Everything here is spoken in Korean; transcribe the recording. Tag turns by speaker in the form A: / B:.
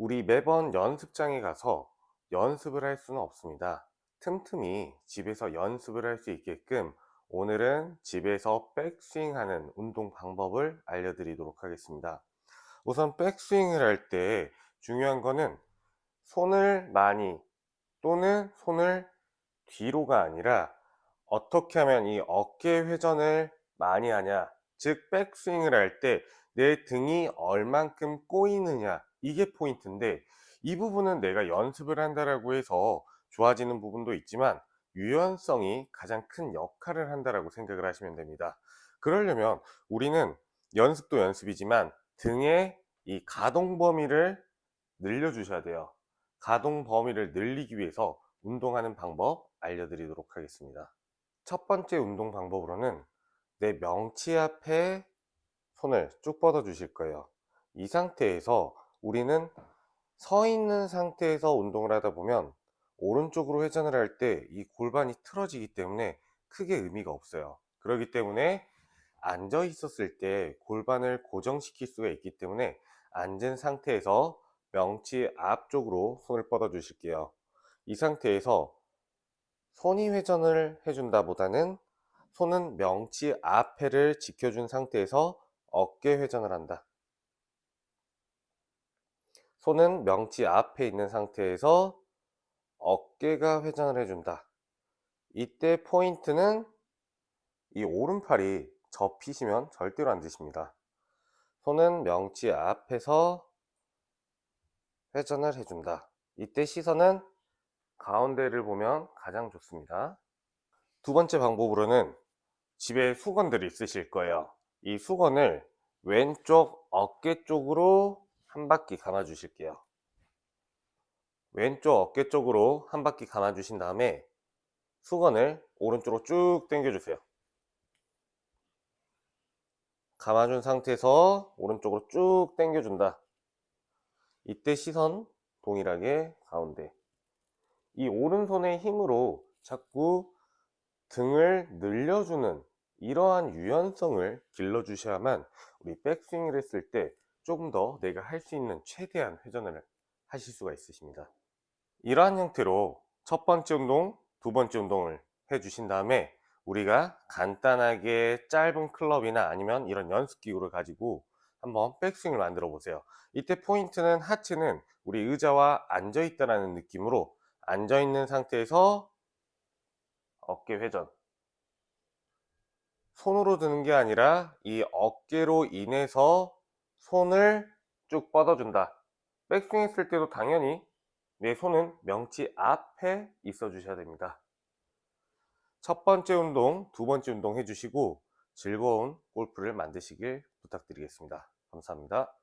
A: 우리 매번 연습장에 가서 연습을 할 수는 없습니다. 틈틈이 집에서 연습을 할 수 있게끔 오늘은 집에서 백스윙 하는 운동 방법을 알려드리도록 하겠습니다. 우선 백스윙을 할 때 중요한 거는 손을 많이 또는 손을 뒤로가 아니라 어떻게 하면 이 어깨 회전을 많이 하냐 즉 백스윙을 할 때 내 등이 얼만큼 꼬이느냐 이게 포인트인데 이 부분은 내가 연습을 한다라고 해서 좋아지는 부분도 있지만 유연성이 가장 큰 역할을 한다라고 생각을 하시면 됩니다. 그러려면 우리는 연습도 연습이지만 등의 이 가동 범위를 늘려 주셔야 돼요. 가동 범위를 늘리기 위해서 운동하는 방법 알려드리도록 하겠습니다. 첫 번째 운동 방법으로는 내 명치 앞에 손을 쭉 뻗어 주실 거예요. 이 상태에서 우리는 서 있는 상태에서 운동을 하다 보면 오른쪽으로 회전을 할 때 이 골반이 틀어지기 때문에 크게 의미가 없어요. 그렇기 때문에 앉아 있었을 때 골반을 고정시킬 수가 있기 때문에 앉은 상태에서 명치 앞쪽으로 손을 뻗어 주실게요. 이 상태에서 손이 회전을 해준다 보다는 손은 명치 앞에를 지켜준 상태에서 어깨 회전을 한다. 손은 명치 앞에 있는 상태에서 어깨가 회전을 해준다. 이때 포인트는 이 오른팔이 접히시면 절대로 안 되십니다. 손은 명치 앞에서 회전을 해준다. 이때 시선은 가운데를 보면 가장 좋습니다. 두 번째 방법으로는 집에 수건들이 있으실 거예요. 이 수건을 왼쪽 어깨 쪽으로 한 바퀴 감아 주실게요. 왼쪽 어깨 쪽으로 한 바퀴 감아 주신 다음에 수건을 오른쪽으로 쭉 당겨 주세요. 감아준 상태에서 오른쪽으로 쭉 당겨 준다. 이때 시선 동일하게 가운데. 이 오른손의 힘으로 자꾸 등을 늘려주는 이러한 유연성을 길러주셔야만 우리 백스윙을 했을 때 조금 더 내가 할 수 있는 최대한 회전을 하실 수가 있으십니다. 이러한 형태로 첫 번째 운동, 두 번째 운동을 해 주신 다음에 우리가 간단하게 짧은 클럽이나 아니면 이런 연습 기구를 가지고 한번 백스윙을 만들어 보세요. 이때 포인트는 하체는 우리 의자와 앉아 있다라는 느낌으로 앉아 있는 상태에서 어깨 회전. 손으로 드는 게 아니라 이 어깨로 인해서 손을 쭉 뻗어준다. 백스윙 했을 때도 당연히 내 손은 명치 앞에 있어 주셔야 됩니다. 첫 번째 운동, 두 번째 운동 해주시고 즐거운 골프를 만드시길 부탁드리겠습니다. 감사합니다.